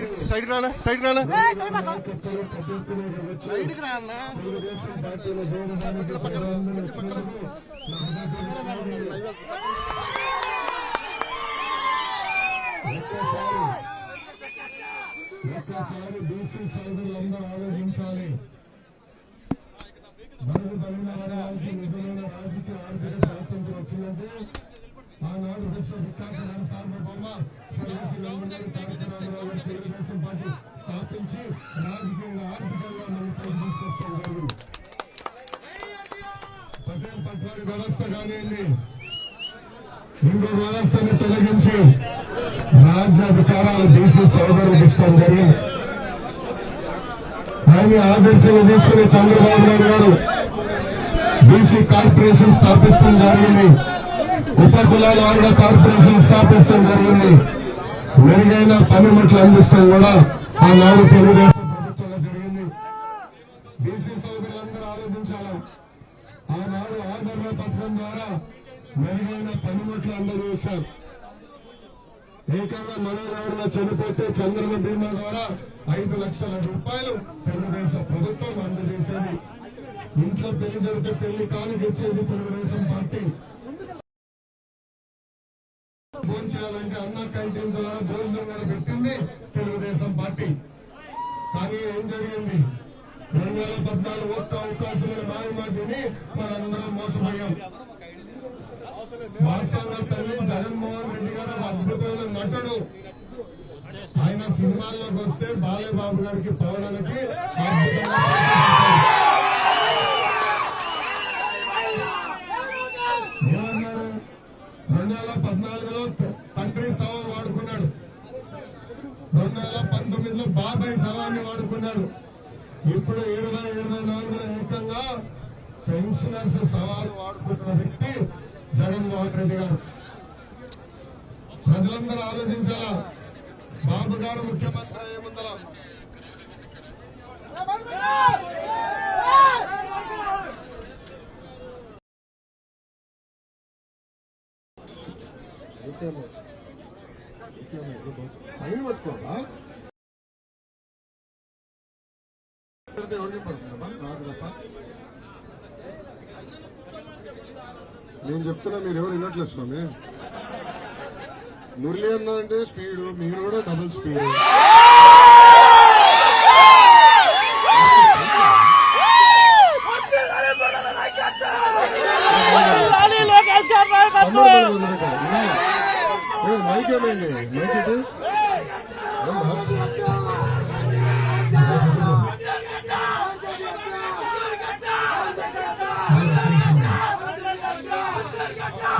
Side side రానా side రానా సైడ్కి రా అన్న పక్కన పక్కన ఒక్కసారి బీసీ సోదరులందరూ ఆలోచించాలి బడుగు బలిన వర్గానికి నిజమైన రాజకీయ ఆర్థిక స్వాతంత్రం వచ్చిందంటే ఆనాడు విశ్వ విఖ్యాత తెలుగుదేశం పార్టీ స్థాపించి రాజకీయంగా ఆర్థికంగా మనకు తీసుకొస్తాం పటేల్ పట్వారి వ్యవస్థ కానివ్వండి ఇంకో వ్యవస్థని తొలగించి రాజ్య అధికారాలు బీసీ సోదరులకు ఇస్తాం జరిగింది ఆయన ఆదర్శంగా తీసుకుని చంద్రబాబు నాయుడు గారు బీసీ కార్పొరేషన్ స్థాపిస్తాం జరిగింది. ఉప కులాల వారిగా కార్పొరేషన్ స్థాపించడం జరిగింది మెరుగైన పనిముట్లు అందిస్తాం కూడా ఆనాడు తెలుగుదేశం ప్రభుత్వంలో జరిగింది. బీసీ సోదరులందరూ ఆలోచించాలి. ఆనాడు ఆదరణ పథకం ద్వారా మెరుగైన పనిముట్లు అందజేశారు. ఏకంగా మనోహరంగా చనిపోతే చంద్రన బీమా ద్వారా ఐదు లక్షల రూపాయలు తెలుగుదేశం ప్రభుత్వం అందజేసేది. ఇంట్లో పెళ్ళి జరిగితే పెళ్ళి కానుకిచ్చేది తెలుగుదేశం పార్టీ. భోజనం చేయాలంటే అన్న క్యాంటీన్ ద్వారా భోజనం కూడా పెట్టింది తెలుగుదేశం పార్టీ. కానీ ఏం జరిగింది? రెండు వేల పద్నాలుగు ఒక్క అవకాశం మాయమాటిని మనందరం మోసపోయాం. వాస్తవంగా తల్లి జగన్మోహన్ రెడ్డి గారు అద్భుతమైన నటుడు. ఆయన సినిమాల్లోకి వస్తే బాలయ్యబాబు గారికి పోవడానికి అద్భుతంగా ఏమన్నాడు రెండు వేల పద్నాలుగులో తండ్రి శవం వాడుకున్నాడు రెండు వేల ముందు బాబాయ్ సవాన్ని వాడుకున్నాడు. ఇప్పుడు ఇరవై ఇరవై నాలుగులో ఏకంగా పెన్షనర్స్ సవాలు వాడుకుంటున్న వ్యక్తి జగన్మోహన్ రెడ్డి గారు. ప్రజలందరూ ఆలోచించాలా? బాబు గారు ముఖ్యమంత్రి ఏముందలా పైన పట్టుకోవా ఎవరికి పడుతుందమ్మా నాకు తప్ప. నేను చెప్తున్నా మీరు ఎవరు వినట్లేదు స్వామి. మురళి అన్న అంటే స్పీడ్ మీరు కూడా డబుల్ స్పీడ్. నాయకత్వం మైక్ ఏమైంది? మైక్ ఇది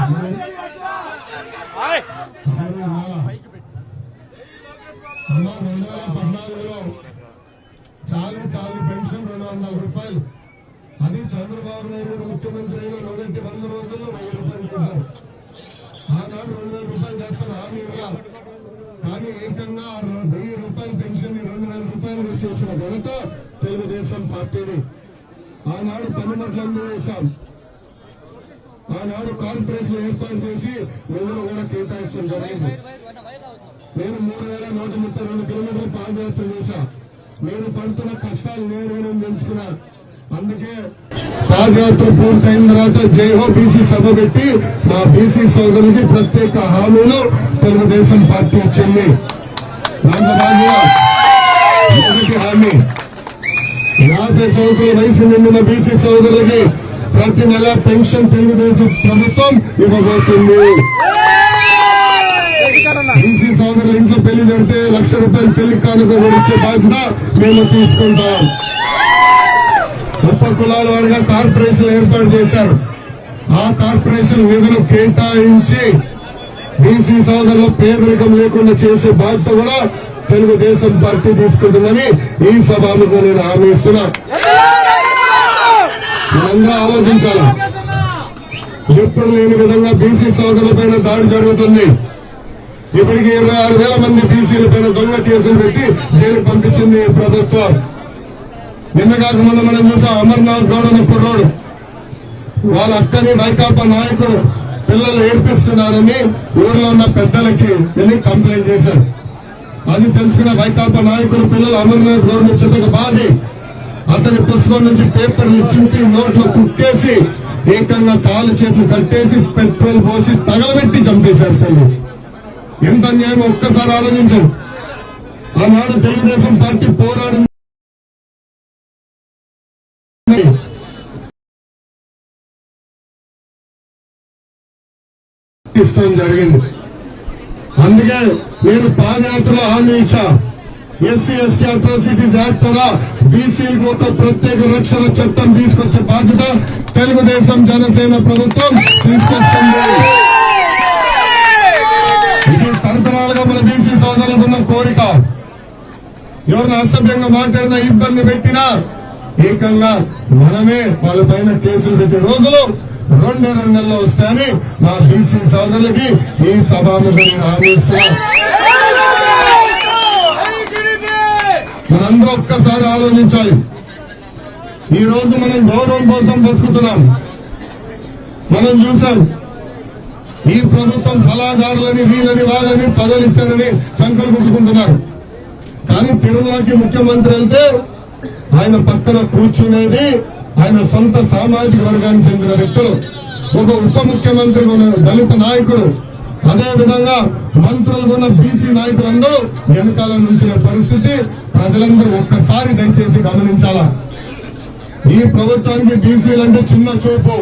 అమ్మా రెండు వేల పద్నాలుగులో చాలీ చాలీ పెన్షన్ రెండు వందల రూపాయలు అది చంద్రబాబు నాయుడు గారు ముఖ్యమంత్రి అయిన మొదటి వంద రోజుల్లో వెయ్యి రూపాయలు చేశారు ఆనాడు రెండు వేల రూపాయలు చేస్తారు హామీగా కానీ ఏకంగా వెయ్యి రూపాయల పెన్షన్ రెండు వేల రూపాయలు చేసిన ఘనత తెలుగుదేశం పార్టీని ఆనాడు పనిముట్లు అందజేశాం ఆనాడు కార్పొరేషన్ ఏర్పాటు చేసి నిధులు కూడా కేటాయించడం జరిగింది. నేను మూడు వేల నూట ముప్పై రెండు కిలోమీటర్లు పాదయాత్ర చేశా. నేను పడుతున్న కష్టాలు నేను తెలుసుకున్నా అందుకే పాదయాత్ర పూర్తయిన తర్వాత జైహో బీసీ సభ పెట్టి మా బీసీ సోదరులకి ప్రత్యేక హామీలు తెలుగుదేశం పార్టీ ఇచ్చింది. హామీ. యాభై సంవత్సరాల వయసు నిండిన బీసీ సోదరులకి ప్రతి నెల పెన్షన్ తెలుగుదేశం ప్రభుత్వం ఇవ్వబోతుంది. బీసీ సోదరుల ఇంట్లో పెళ్ళి జరిగితే లక్ష రూపాయలు పెళ్ళి కానుక కూడా ఇచ్చే బాధ్యత మేము తీసుకుంటాం. ఉప కులాల వారిగా కార్పొరేషన్ ఏర్పాటు చేశారు. ఆ కార్పొరేషన్ నిధులు కేటాయించి బీసీ సోదరులు పేదరికం లేకుండా చేసే బాధ్యత కూడా తెలుగుదేశం పార్టీ తీసుకుంటుందని ఈ సభకు నేను హామీ ఇస్తున్నా. మనందరూ ఆలోచించాలి. ఎప్పుడు లేని విధంగా బీసీ సోదరుల పైన దాడి జరుగుతుంది. ఇప్పటికి ఇరవై ఆరు వేల మంది బీసీల పైన దొంగ కేసులు పెట్టి జైలుకు పంపించింది ప్రభుత్వం. నిన్న కాకముందు మనం చూసాం అమర్నాథ్ గౌడ్ అని కుర్రోడు వాళ్ళ అక్కని వైకాపా నాయకుడు పిల్లలు ఏడ్పిస్తున్నారని ఊర్లో ఉన్న పెద్దలకి వెళ్ళి కంప్లైంట్ చేశారు. అది తెలుసుకున్న వైకాపా నాయకుడు పిల్లలు అమర్నాథ్ గౌడ్ చేత బాధి. అతని పుస్తకం నుంచి పేపర్లు చింపి నోట్లో కుట్టేసి ఏకంగా కాలు చేతులు కట్టేసి పెట్రోల్ పోసి తగలబెట్టి చంపేశారు తల్లి. ఎంత న్యాయం? ఒక్కసారి ఆలోచించండి. ఆనాడు తెలుగుదేశం పార్టీ పోరాడింది. జరిగింది. అందుకే నేను పాదయాత్రలో హామీ ఇచ్చా. ఎస్సీ ఎస్టీ అట్రాసిటీస్ యాక్ట్ ద్వారా బీసీలకు ఒక ప్రత్యేక రక్షణ చట్టం తీసుకొచ్చే బాధ్యత తెలుగుదేశం జనసేన ప్రభుత్వం తీసుకొస్తుంది. ఇది తరతరాలుగా మన బీసీ సోదరులకు ఉన్న కోరిక. ఎవరిని అసభ్యంగా మాట్లాడినా ఇబ్బంది పెట్టినా ఏకంగా మనమే వాళ్ళ పైన కేసులు పెట్టే రోజులు రెండు రెండు నెలలు వస్తాయని మా బీసీ సోదరులకి ఈ సభాముఖం నేను హామీ ఇస్తున్నా. మనందరూ ఒక్కసారి ఆలోచించాలి. ఈ రోజు మనం గౌరవం కోసం బతుకుతున్నాం. మనం చూసాం ఈ ప్రభుత్వం సలహాదారులని వీళ్ళని వాళ్ళని పదవులు ఇచ్చారని గుర్తుకుంటున్నారు కానీ తిరుమలకి ముఖ్యమంత్రి వెళ్తే ఆయన పక్కన కూర్చునేది ఆయన సొంత సామాజిక వర్గానికి చెందిన వ్యక్తులు. ఒక ఉప ముఖ్యమంత్రి దళిత నాయకుడు. అదే విధంగా మంత్రులు ఉన్న బీసీ నాయకులందరూ వెనకాల నుంచిన పరిస్థితి ప్రజలందరూ ఒక్కసారి దయచేసి గమనించాలా? ఈ ప్రభుత్వానికి బీసీలంటే చిన్న చూపు.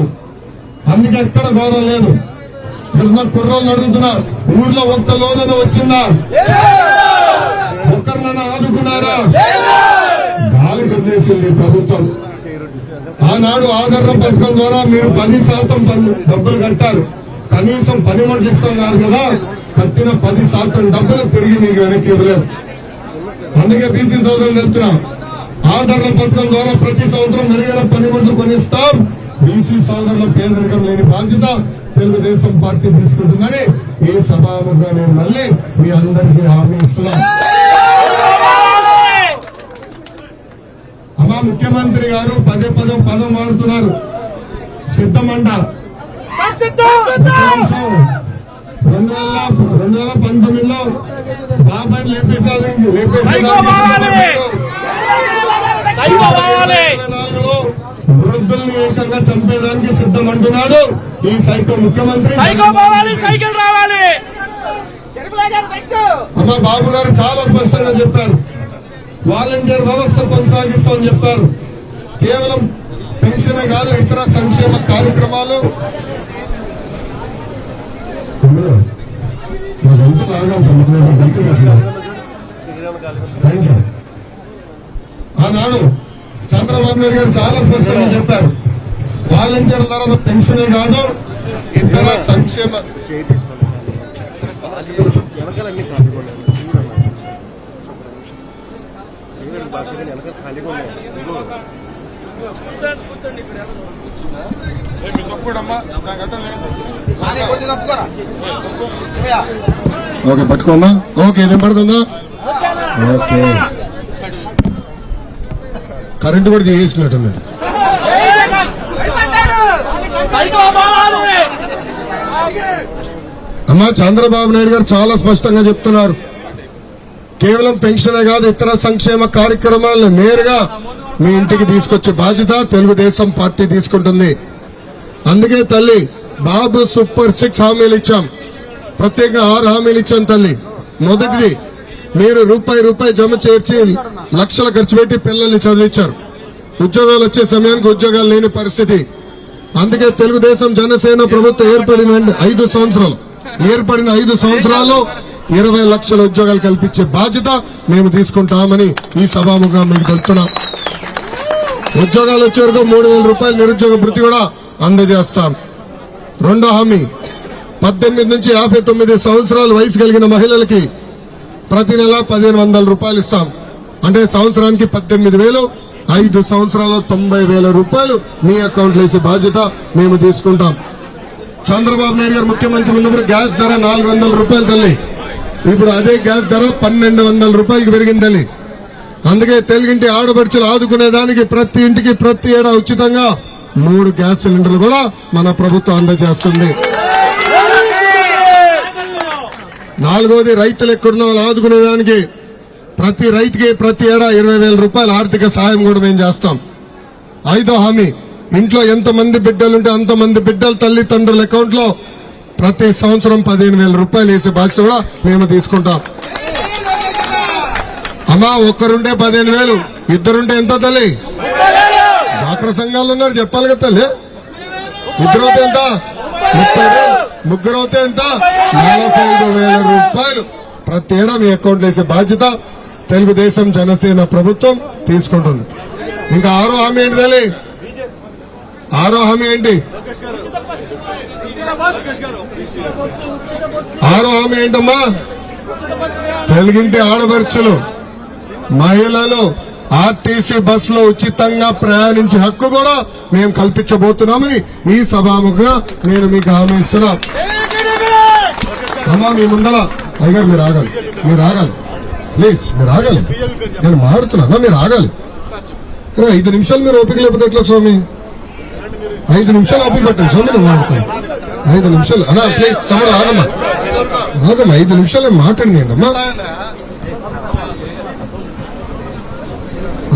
అందుకే ఎక్కడ గౌరవం లేదు. ఇక్కడున్న కుర్రోళ్ళు అడుగుతున్నా ఊర్లో ఒక్క లోనైనా వచ్చిందా? ఒక్కరినైనా ఆదుకున్నారా? గాలి వదిలేసింది ప్రభుత్వం. ఆనాడు ఆధార పథకం ద్వారా మీరు పది శాతం డబ్బులు కట్టారు. కనీసం పని మంటలు ఇస్తున్నారు కదా కట్టిన పది శాతం డబ్బులు తిరిగి మీకు వెనక్కి ఇవ్వలేదు అందుకే బీసీ సోదరులు చెప్తున్నా ఆదరణ పథకం ద్వారా ప్రతి సంవత్సరం మెరుగైన పనిముట్లు కొనిస్తాం. బీసీ సోదరుల పేదరికం లేని బాధ్యత తెలుగుదేశం పార్టీ తీసుకుంటుందని ఈ సభాముగా నేను మళ్ళీ మీ అందరికీ హామీ ఇస్తున్నాం. అమ్మా ముఖ్యమంత్రి గారు పదే పదే పదం వాడుతున్నారు సిద్ధమంటారు రెండు వేల రెండు వేల పంతొమ్మిదిలో బాబాయ్ లేపేసారు వృద్ధుల్ని ఏకంగా చంపేదానికి సిద్ధమంటున్నాడు ఈ సైకో ముఖ్యమంత్రి సైకిల్ రావాలి! అమ్మ బాబు గారు చాలా స్పష్టంగా చెప్పారు. వాలంటీర్ వ్యవస్థ కొనసాగిస్తామని చెప్పారు. కేవలం పెన్షన్ కాదు ఇతర సంక్షేమ కార్యక్రమాలు థ్యాంక్ యూ ఆనాడు చంద్రబాబు నాయుడు గారు చాలా స్పష్టంగా చెప్పారు. వాలంటీర్ల ద్వారా పెన్షనే కాదు ఇతర సంక్షేమ వెనకాలన్నీ భాష వెనకాల ఖాళీగా ఉన్నాయి ఓకే పట్టుకోమ్మా. ఓకే వినపడుతుందా ఓకే. కరెంటు కూడా పోవాలి అమ్మా చంద్రబాబు నాయుడు గారు చాలా స్పష్టంగా చెప్తున్నారు. కేవలం పెన్షనే కాదు ఇతర సంక్షేమ కార్యక్రమాలను నేరుగా మీ ఇంటికి తీసుకొచ్చే బాధ్యత తెలుగుదేశం పార్టీ తీసుకుంటుంది. అందుకే తల్లి బాబు సూపర్ సిక్స్ హామీలు ఇచ్చాం. ప్రత్యేక ఆరు హామీలు ఇచ్చాం తల్లి. మొదటిది మీరు రూపాయి రూపాయి జమ చేర్చి లక్షలు ఖర్చు పెట్టి పిల్లల్ని చదివించారు. ఉద్యోగాలు వచ్చే సమయానికి ఉద్యోగాలు లేని పరిస్థితి. అందుకే తెలుగుదేశం జనసేన ప్రభుత్వం ఏర్పడిన ఐదు సంవత్సరాలు. ఏర్పడిన ఐదు సంవత్సరాలు ఇరవై లక్షల ఉద్యోగాలు కల్పించే బాధ్యత మేము తీసుకుంటామని ఈ సభాముఖంగా మీకు తెలుపుతున్నాం ఉద్యోగాలు వచ్చే వరకు మూడు వేల రూపాయల నిరుద్యోగ వృత్తి కూడా అందజేస్తాం. రెండో హామీ పద్దెనిమిది నుంచి యాభై తొమ్మిది సంవత్సరాల వయసు కలిగిన మహిళలకి ప్రతి నెల పదిహేను వందల రూపాయలు ఇస్తాం. అంటే సంవత్సరానికి పద్దెనిమిది వేలు ఐదు సంవత్సరాల తొంభై వేల రూపాయలు మీ అకౌంట్లో వేసే బాధ్యత మేము తీసుకుంటాం. చంద్రబాబు నాయుడు గారు ముఖ్యమంత్రి ఉన్నప్పుడు గ్యాస్ ధర నాలుగు వందల రూపాయలు తల్లి. ఇప్పుడు అదే గ్యాస్ ధర పన్నెండు వందల రూపాయలకి పెరిగింది తల్లి. అందుకే తెలుగింటి ఆడపడుచులు ఆదుకునేదానికి ప్రతి ఇంటికి ప్రతి ఏడా ఉచితంగా మూడు గ్యాస్ సిలిండర్లు కూడా మన ప్రభుత్వం అందజేస్తుంది. నాలుగోది రైతులు ఎక్కడున్న వాళ్ళు ఆదుకునే దానికి ప్రతి రైతుకి ప్రతి ఏడా ఇరవై వేల రూపాయల ఆర్థిక సహాయం కూడా మేము చేస్తాం. ఐదో హామీ ఇంట్లో ఎంతమంది బిడ్డలుంటే అంతమంది బిడ్డల తల్లిదండ్రుల అకౌంట్లో ప్రతి సంవత్సరం పదిహేను వేల రూపాయలు వేసే బాధ్యత కూడా మేము తీసుకుంటాం. అమ్మా ఒక్కరుంటే పదిహేను వేలు ఇద్దరుంటే ఎంత తల్లి? డ్వాక్రా సంఘాలు ఉన్నారు చెప్పాలి కదా తల్లి. ఇద్దరు అవుతే ఎంత? ముప్పై వేలు. ముగ్గురు అవుతే ఎంత? నలభై ఐదు వేల రూపాయలు. ప్రతి ఏడా మీ అకౌంట్ వేసే బాధ్యత తెలుగుదేశం జనసేన ప్రభుత్వం తీసుకుంటుంది. ఇంకా ఆరో హామీ ఏంటి తల్లి? ఆరో హామీ ఏంటి? ఆరో హామీ ఏంటమ్మా? తెలుగింటి ఆడపడుచులు మహిళలు ఆర్టీసీ బస్లో ఉచితంగా ప్రయాణించే హక్కు కూడా మేము కల్పించబోతున్నామని ఈ సభాముఖంగా నేను మీకు హామీ ఇస్తున్నా. అమ్మా మీ ముందర అయ్యా మీరు ఆగాలి. మీరు ఆగాలి. ప్లీజ్ మీరు ఆగాలి. నేను మాడుతున్నా మీరు ఆగాలి. ఐదు నిమిషాలు మీరు ఓపిక లేకపోతే ఎట్లా స్వామి? ఐదు నిమిషాలు ఓపిక పెట్టండి. స్వామి నువ్వు మాడుతున్నా ఐదు నిమిషాలు. అనా ప్లీజ్ తమ్ముడు ఆగమ్మా. ఆగమ్మా ఐదు నిమిషాలు మాట్లాడి అమ్మా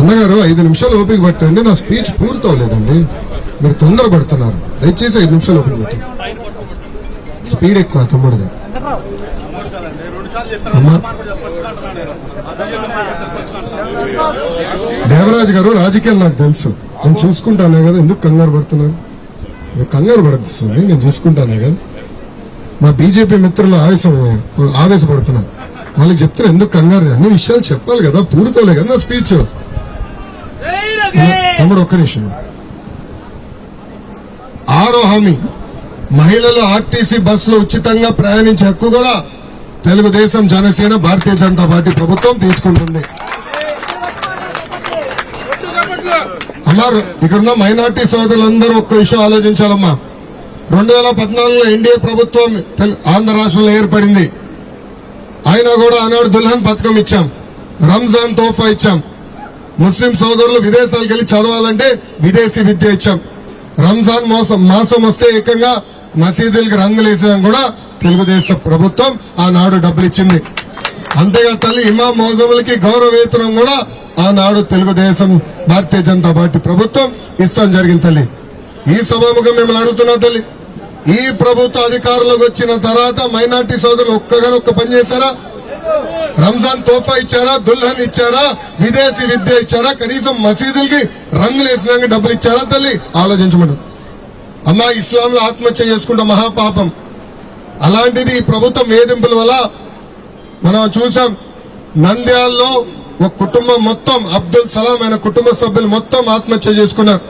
అన్నగారు ఐదు నిమిషాలు ఓపిక పట్టండి. నా స్పీచ్ పూర్తవలేదండి మీరు తొందర పడుతున్నారు దయచేసి ఐదు నిమిషాలు ఓపిక పెట్టండి. స్పీడ్ ఎక్కువ తమ్ముడిది. అమ్మా. దేవరాజు గారు రాజకీయాలు నాకు తెలుసు. నేను చూసుకుంటానే కదా ఎందుకు కంగారు పడుతున్నాను మీరు కంగారు పడద్దు స్వామి. నేను చూసుకుంటానే కదా. మా బీజేపీ మిత్రులు ఆవేశం ఆవేశపడుతున్నారు వాళ్ళకి చెప్తున్నా ఎందుకు కంగారు? అన్ని విషయాలు చెప్పాలి కదా పూర్తవలే కదా స్పీచ్. తమ్ముడు ఒక్క నిమిషం. ఆరో హామీ. మహిళలు ఆర్టీసీ బస్సులో ఉచితంగా ప్రయాణించే హక్కు కూడా తెలుగుదేశం జనసేన భారతీయ జనతా పార్టీ ప్రభుత్వం తీసుకుంటుంది. అమ్మారు ఇక్కడున్న మైనార్టీ సోదరులందరూ ఒక్క విషయం ఆలోచించాలమ్మా. రెండు వేల పద్నాలుగులో ఎన్డీఏ ప్రభుత్వం ఆంధ్ర రాష్ట్రంలో ఏర్పడింది. అయినా కూడా ఆనాడు దుల్హన్ పథకం ఇచ్చాం. రంజాన్ తోఫా ఇచ్చాం. ముస్లిం సోదరులు విదేశాలకు వెళ్ళి చదవాలంటే విదేశీ విద్య ఇచ్చాం. రంజాన్ మోసం మాసం వస్తే ఏకంగా మసీదులకు రంగులు వేసేదని కూడా తెలుగుదేశం ప్రభుత్వం ఆనాడు డబ్బులు ఇచ్చింది అంతేగా తల్లి ఇమాం మోజములకి గౌరవ వేతనం కూడా ఆనాడు తెలుగుదేశం భారతీయ జనతా పార్టీ ప్రభుత్వం ఇస్తాం జరిగింది తల్లి. ఈ సభాముఖం మిమ్మల్ని అడుగుతున్నా తల్లి ఈ ప్రభుత్వ అధికారంలోకి వచ్చిన తర్వాత మైనార్టీ సోదరులు ఒక్కగానొక్క పని చేశారా? రంజాన్ తోఫా ఇచ్చారా దుల్హన్ ఇచ్చారా విదేశీ విద్య ఇచ్చారా కనీసం మసీదులకి రంగులు వేసినాక డబ్బులు ఇచ్చారా తల్లి? ఆలోచించమను. అమ్మా ఇస్లాంలో ఆత్మహత్య చేసుకుంటే మహాపాపం. అలాంటిది ఈ ప్రభుత్వం వేధింపుల వల్ల మనం చూసాం నంద్యాల్లో ఒక కుటుంబం మొత్తం అబ్దుల్ సలాం అయిన కుటుంబ సభ్యులు మొత్తం ఆత్మహత్య చేసుకున్నారు.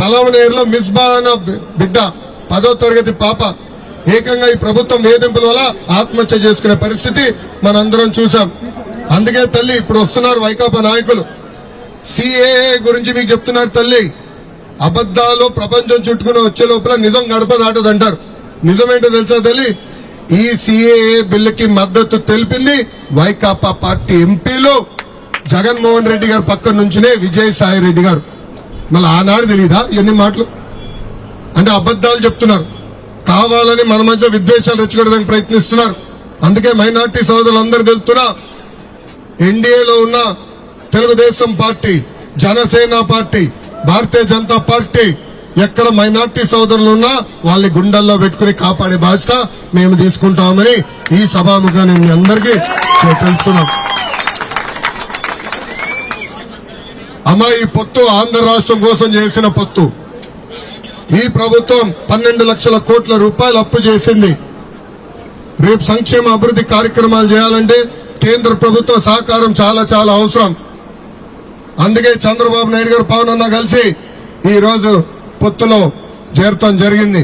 పలవనేరులో మిస్బా అన్న బిడ్డ పదో తరగతి పాప ఏకంగా ఈ ప్రభుత్వం వేధింపుల వల్ల ఆత్మహత్య చేసుకునే పరిస్థితి మనందరం చూసాం అందుకే తల్లి ఇప్పుడు వస్తున్నారు వైకాపా నాయకులు. సిఏఏ గురించి మీకు చెప్తున్నారు తల్లి. అబద్ధాలు ప్రపంచం చుట్టుకుని వచ్చే లోపల నిజం గడప దాటదంటారు. నిజమేంటో తెలుసా తల్లి? ఈ సిఏఏ బిల్లుకి మద్దతు తెలిపింది వైకాపా పార్టీ ఎంపీలు జగన్మోహన్ రెడ్డి గారు పక్కన నుంచినే విజయసాయి రెడ్డి గారు. మళ్ళీ ఆనాడు తెలియదా ఎన్ని మాటలు? అంటే అబద్ధాలు చెప్తున్నారు. కావాలని మన మధ్య విద్వేషాలు రెచ్చగొట్టడానికి ప్రయత్నిస్తున్నారు. అందుకే మైనార్టీ సోదరులందరూ తెలుపుతున్నా ఎన్డీఏలో ఉన్న Telugu Desam Party Janasena Party Bharatiya Janata Party ఎక్కడ మైనార్టీ సోదరులు ఉన్నా వాళ్ళని గుండెల్లో పెట్టుకుని కాపాడే బాధ్యత మేము తీసుకుంటామని ఈ సభాముగా నేను మీ అందరికీ తెలుపుతున్నాం అమ్మ ఈ పొత్తు ఆంధ్ర రాష్ట్రం కోసం చేసిన పొత్తు. ఈ ప్రభుత్వం పన్నెండు లక్షల కోట్ల రూపాయలు అప్పు చేసింది. రేపు సంక్షేమ అభివృద్ధి కార్యక్రమాలు చేయాలంటే కేంద్ర ప్రభుత్వ సహకారం చాలా చాలా అవసరం. అందుకే చంద్రబాబు నాయుడు గారు పవన్ అన్న కలిసి ఈరోజు పొత్తులో చేరటం జరిగింది.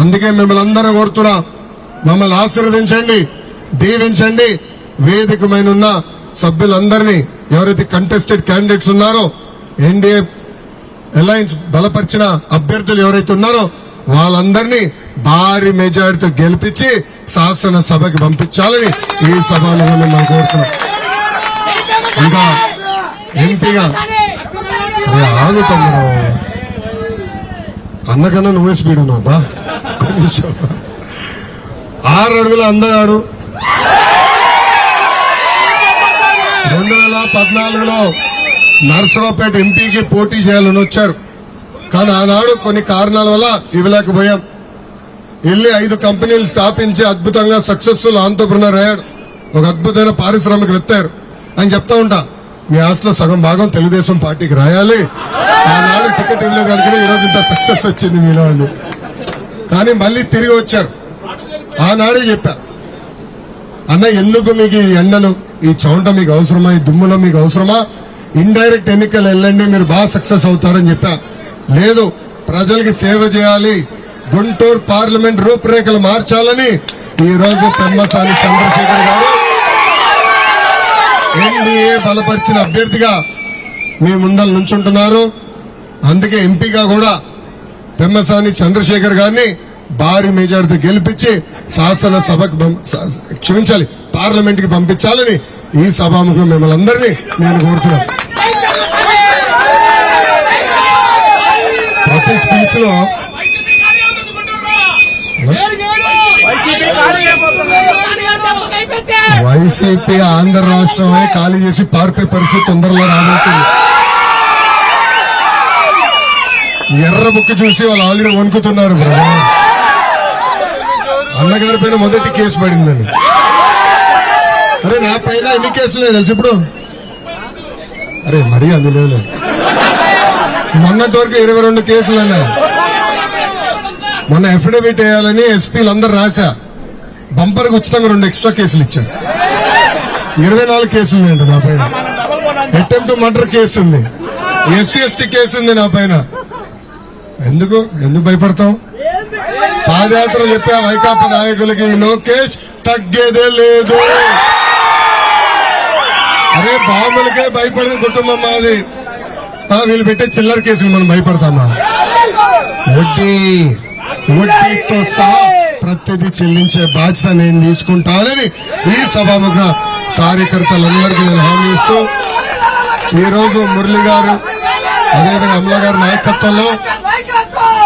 అందుకే మిమ్మల్ని అందరూ కోరుతున్నా మమ్మల్ని ఆశీర్వదించండి దీవించండి. వేదికమైన ఉన్న సభ్యులందరినీ ఎవరైతే కంటెస్టెడ్ క్యాండిడేట్స్ ఉన్నారో ఎన్డీఏ అలయన్స్ బలపరిచిన అభ్యర్థులు ఎవరైతే ఉన్నారో వాళ్ళందరినీ భారీ మెజారిటీతో గెలిపించి శాసనసభకి పంపించాలని ఈ సభలో మనం కోరుతున్నాం. ఇంకా ఎంపీగా ఆగుతాం మనం అన్నకన్నా నువ్వే స్పీడ్ ఉన్నావా ఆరు అడుగుల అందగాడు. రెండు వేల పద్నాలుగులో నర్సరావుపేట ఎంపీకి పోటీ చేయాలని వచ్చారు. కానీ ఆనాడు కొన్ని కారణాల వల్ల ఇవ్వలేకపోయాం. వెళ్ళి ఐదు కంపెనీలు స్థాపించి అద్భుతంగా సక్సెస్ఫుల్ ఆంటర్ప్రినర్ అయ్యాడు. ఒక అద్భుతమైన పారిశ్రామిక అయ్యారు అని చెప్తా ఉంటా మీ ఆశలో సగం భాగం తెలుగుదేశం పార్టీకి రాయాలి. ఆనాడు టికెట్ ఇవ్వలేదు కనుక ఈరోజు ఇంత సక్సెస్ వచ్చింది మీలో అని. కానీ మళ్ళీ తిరిగి వచ్చారు. ఆనాడే చెప్పా అన్న ఎందుకు మీకు ఈ ఎండలు? ఈ చౌంట మీకు అవసరమా? ఈ దుమ్ములో మీకు అవసరమా? ఇండైరెక్ట్ ఎన్నికలు వెళ్ళండి మీరు బాగా సక్సెస్ అవుతారని చెప్పా. లేదు ప్రజలకి సేవ చేయాలి. గుంటూరు పార్లమెంట్ రూపురేఖలు మార్చాలని ఈ రోజు పెమ్మసాని చంద్రశేఖర్ గారు ఎన్డీఏ బలపరిచిన అభ్యర్థిగా మీ ముందర నుంచుంటున్నారు. అందుకే ఎంపీగా కూడా పెమ్మసాని చంద్రశేఖర్ గారిని భారీ మెజార్టీతో గెలిపించి శాసనసభకు క్షమించాలి పార్లమెంట్కి పంపించాలని ఈ సభాముఖం మిమ్మల్ని అందరినీ నేను కోరుతున్నాను. ప్రతి స్పీచ్లో వైసీపీ ఆంధ్ర రాష్ట్రమే ఖాళీ చేసి పార్పే పరిస్థితి తొందరలో రాబోతుంది. ఎర్ర బుక్ చూసి వాళ్ళు ఆల్రెడీ వణుకుతున్నారు అన్నగారి పైన మొదటి కేసు పడిందని. అరే నా పైన ఎన్ని కేసులు తెలుసు ఇప్పుడు? అరే మరీ అందులో మొన్నటి వరకు ఇరవై రెండు కేసులు అన్నాయి మొన్న అఫిడవిట్ వేయాలని ఎస్పీలు అందరు రాశా. బంపర్కి ఉచితంగా రెండు ఎక్స్ట్రా కేసులు ఇచ్చారు. ఇరవై నాలుగు కేసులు ఉన్నాయంట నా పైన. అటెంప్ట్ మర్డర్ కేసు ఉంది. ఎస్సీ ఎస్టీ కేసు ఉంది నా పైన. ఎందుకు? ఎందుకు భయపడతాం పాదయాత్ర చెప్పా వైకాపా నాయకులకి లోకేష్ తగ్గేదే లేదు. అరే బాంబులకే భయపడిన కుటుంబం మాది. వీళ్ళు పెట్టే చిల్లర కేసులు మనం భయపడతామా? వడ్డీ వడ్డీతో సహా ప్రతిదీ చెల్లించే బాధ్యత నేను తీసుకుంటానని ఈ సభాముఖ కార్యకర్తలందరికీ నేను హామీ ఇస్తూ ఈరోజు రోజు మురళి గారు అదేవిధంగా అమల గారి నాయకత్వంలో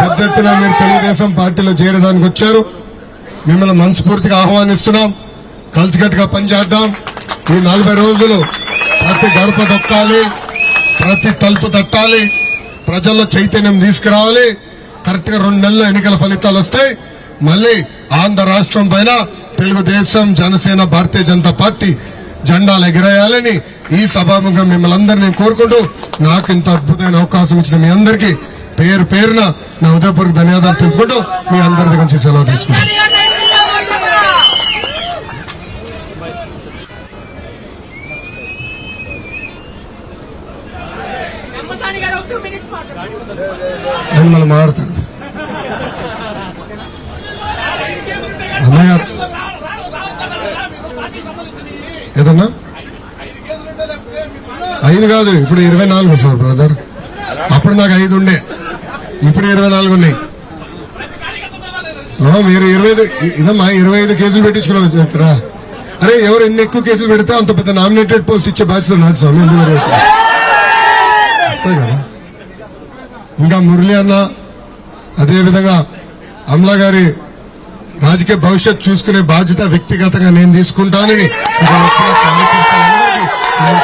పెద్ద ఎత్తున మీరు తెలుగుదేశం పార్టీలో చేరడానికి వచ్చారు. మిమ్మల్ని మనస్ఫూర్తిగా ఆహ్వానిస్తున్నాం. కలిసికట్టుగా పనిచేద్దాం. ఈ నలభై రోజులు ప్రతి గడప దొక్కాలి ప్రతి తలుపు తట్టాలి. ప్రజల్లో చైతన్యం తీసుకురావాలి. కరెక్ట్గా రెండు నెలలు ఎన్నికల ఫలితాలు వస్తాయి. మళ్ళీ ఆంధ్ర రాష్ట్రం పైన తెలుగుదేశం జనసేన భారతీయ జనతా పార్టీ జెండాలు ఎగిరేయాలని ఈ సభాముఖం మిమ్మల్ని అందరినీ కోరుకుంటూ నాకు ఇంత అద్భుతమైన అవకాశం ఇచ్చిన మీ అందరికీ పేరు పేరున నా ఉదయపూర్కి ధన్యవాదాలు తెలుపుకుంటూ మీ అందరి దగ్గర నుంచి సెలవు తీసుకుంటాను. ఆయన మనం మాట్లాడతాడు అన్నయ్య ఏదన్నా? ఐదు కాదు ఇప్పుడు ఇరవై నాలుగు సార్ బ్రదర్ అప్పుడు నాకు ఐదు ఉండే. ఇప్పుడు ఇరవై నాలుగు ఉన్నాయి. సో మీరు ఇరవై ఐదు ఇదమ్మా ఇరవై ఐదు కేసులు పెట్టించుకోవాలి చెప్తారా అరే ఎవరు ఎన్ని ఎక్కువ కేసులు పెడితే అంత పెద్ద నామినేటెడ్ పోస్ట్ ఇచ్చే బాధ్యత నాది స్వామి ఎందుకు కదా. ఇంకా మురళి అన్న అదేవిధంగా అమలా గారి రాజకీయ భవిష్యత్ చూసుకునే బాధ్యత వ్యక్తిగతంగా నేను తీసుకుంటానని వచ్చిన కార్యకర్తలందరికీ నేను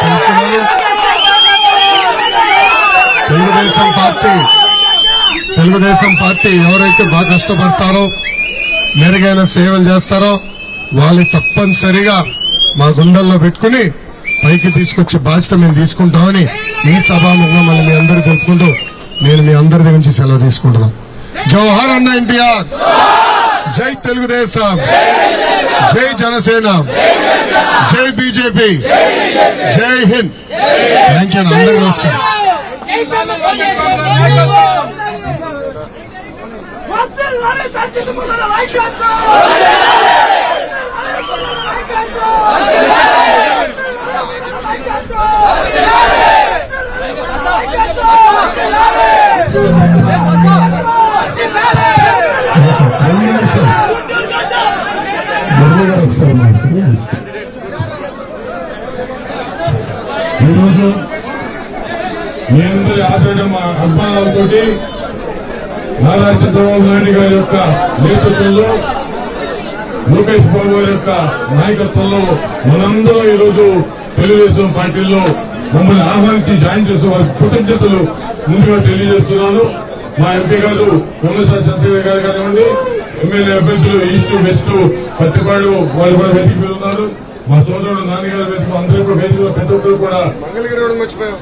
తెలుగుదేశం పార్టీ తెలుగుదేశం పార్టీ ఎవరైతే బాగా కష్టపడతారో మెరుగైన సేవలు చేస్తారో వాళ్ళు తప్పనిసరిగా మా గుండెల్లో పెట్టుకుని పైకి తీసుకొచ్చే బాధ్యత మేము తీసుకుంటామని ఈ సభాముఖంగా మళ్ళీ మీ అందరూ తెలుపుకుంటూ నేను మీ అందరి దగ్గర నుంచి సెలవు తీసుకుంటున్నాను జవహర్ అన్న ఎన్టీఆర్. జై తెలుగుదేశం. జై జనసేన. జై బీజేపీ. జై హింద్. థ్యాంక్ యూ అందరికీ నమస్కారం. వద్దలానే ఈరోజు మీ అందరి ఆదరణ మా అభిమానాలతో నారా చంద్రబాబు నాయుడు గారి యొక్క నేతృత్వంలో లోకేష్ బాబు గారి యొక్క నాయకత్వంలో మనందరం ఈరోజు తెలుగుదేశం పార్టీలో మమ్మల్ని ఆహ్వానించి జాయిన్ చేసిన వారి కృతజ్ఞతలు ముందుగా తెలియజేస్తున్నాను. మా ఎంపీ గారు కొమ్మసారి చంద్రశేఖర్ గారు కానివ్వండి ఎమ్మెల్యే అభ్యర్థులు ఈస్ట్ వెస్ట్ పత్తిపాడు వాళ్ళు కూడా వెతికి ఉన్నారు. మా సోదరుడు నాన్నగారు వేదిక అందరూ కూడా వేదికలో ప్రతి ఒక్కరు కూడా. మంగళగిరి రోడ్డు మర్చిపోయాం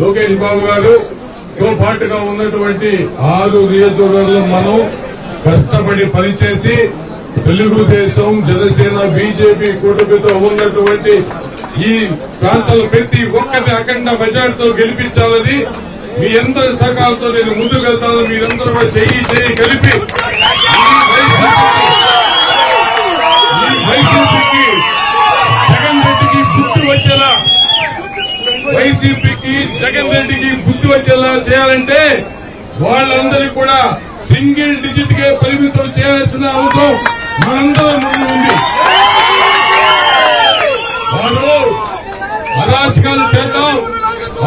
లోకేష్ బాబు గారు తో పాటుగా ఉన్నటువంటి ఆరు నియోజకవర్గాల్లో మనం కష్టపడి పనిచేసి తెలుగుదేశం జనసేన బీజేపీ కూటమితో ఉన్నటువంటి ఈ ప్రాంతాల ప్రతి ఒక్కటి అఖండ మెజార్టీతో గెలిపించాలని మీ అందరి సహకారంతో నేను ముందుకు వెళ్తాను మీరందరూ కూడా చెయ్యి చెయ్యి కలిపి వైసీపీకి జగన్ రెడ్డికి గుర్తు వచ్చేలా వైసీపీకి జగన్ రెడ్డికి గుర్తు వచ్చేలా చేయాలంటే వాళ్ళందరికీ కూడా సింగిల్ డిజిట్ కే పరిమితం చేయాల్సిన అవసరం మనందరం ముందు ఉంది. వాళ్ళు అరాచకాలు చేద్దాం.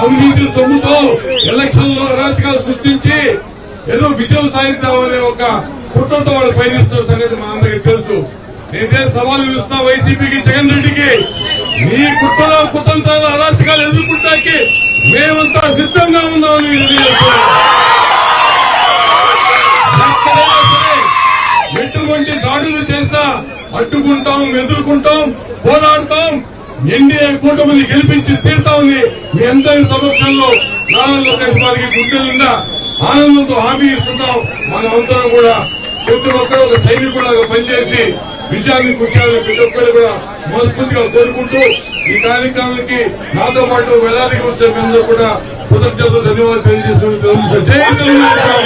అవినీతి సొమ్ముతో ఎలక్షన్లో అరాచకాలు సృష్టించి ఏదో విజయం సాధిద్దామనే ఒక కుట్రతో వాళ్ళు పయనిస్తున్న సంగతి అందరికి తెలుసు. నేనే సవాల్ ఇస్తా వైసీపీకి జగన్ రెడ్డికి. మీ కుట్రలో కుతంత్రాలు అరాచకాలు ఎదుర్కొంటానికి మేమంతా సిద్ధంగా ఉన్నామని ఎటువంటి దాడులు చేస్తా అడ్డుకుంటాం ఎదుర్కొంటాం పోరాడతాం. ఎన్డీఏ కూటమిని గెలిపించి తీరుతామని మీ అందరి సమక్షంలో నారా లోకేష్ గారికి గుండెలుందా ఆనందంతో హామీ ఇస్తున్నాం. మనమందరం కూడా ప్రతి ఒక్కరు ఒక సైనికులాగా పనిచేసి విజయాన్ని కృషియాలని ప్రతి ఒక్కరు కూడా మనస్ఫూర్తిగా కోరుకుంటూ ఈ కార్యక్రమానికి నాతో పాటు వేలాదికి వచ్చే అందరూ కూడా కృతజ్ఞతలు ధన్యవాదాలు తెలియజేస్తున్నారు జై తెలుగుదేశం